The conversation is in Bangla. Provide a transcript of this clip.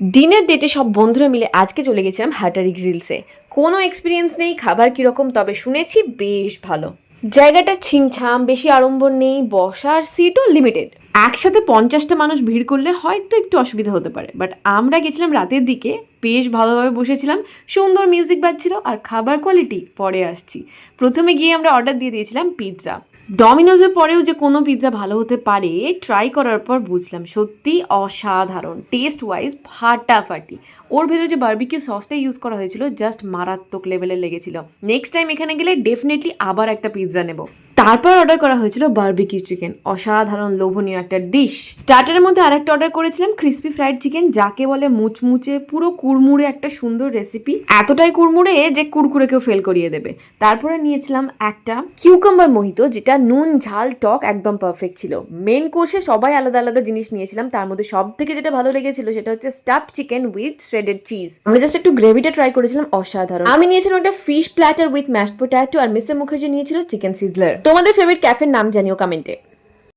দিনের ডেটে সব বন্ধুরা মিলে আজকে চলে গেছিলাম হাটারি গ্রিলসে কোনো এক্সপিরিয়েন্স নেই, খাবার কীরকম, তবে শুনেছি বেশ ভালো। জায়গাটা ছিমছাম, বেশি আড়ম্বর নেই, বসার সিটও লিমিটেড একসাথে পঞ্চাশটা মানুষ ভিড় করলে হয়তো একটু অসুবিধা হতে পারে বাট আমরা গেছিলাম রাতের দিকে, বেশ ভালোভাবে বসেছিলাম, সুন্দর মিউজিক বাজছিল আর খাবার কোয়ালিটি পরে আসছি। প্রথমে গিয়ে আমরা অর্ডার দিয়ে দিয়েছিলাম পিৎজা ডমিনোজের পরেও যে কোনো পিৎজা ভালো হতে পারে ট্রাই করার পর বুঝলাম সত্যি অসাধারণ টেস্ট ওয়াইজ ফাটাফাটি। ওর ভেতরে যে বার্বিকিউ সসটা ইউজ করা হয়েছিল জাস্ট মারাত্মক লেভেলে লেগেছিল। নেক্সট টাইম এখানে গেলে ডেফিনেটলি আবার একটা পিৎজা নেব। তারপর অর্ডার করা হয়েছিল বার্বিকিউ চিকেন অসাধারণ লোভনীয় একটা ডিশ স্টার্টারের মধ্যে আরেকটা অর্ডার করেছিলাম ক্রিসপি ফ্রাইড চিকেন যাকে বলে মুচমুচে, পুরো কুড়মুড়ে একটা সুন্দর রেসিপি এতটাই কুড়মুড়ে যে কুড়কুড়েকেও ফেল করিয়ে দেবে। তারপরে নিয়েছিলাম একটা কিউকাম্বার মোহিত যেটা নুন, ঝাল, টক একদম পারফেক্ট ছিল। মেন কোর্সে সবাই আলাদা আলাদা জিনিস নিয়েছিলাম। তার মধ্যে সব থেকে যেটা ভালো লেগেছিল সেটা হচ্ছে stuffed chicken with shredded cheese আমরা জাস্ট একটু গ্রেভিটা ট্রাই করেছিলাম, অসাধারণ। আমি নিয়েছিলাম একটা fish platter with mash potato R mister Mukherjee নিয়েছিল চিকেন সিজলার তোমাদের ফেভারিট ক্যাফের নাম জানিও কমেন্টে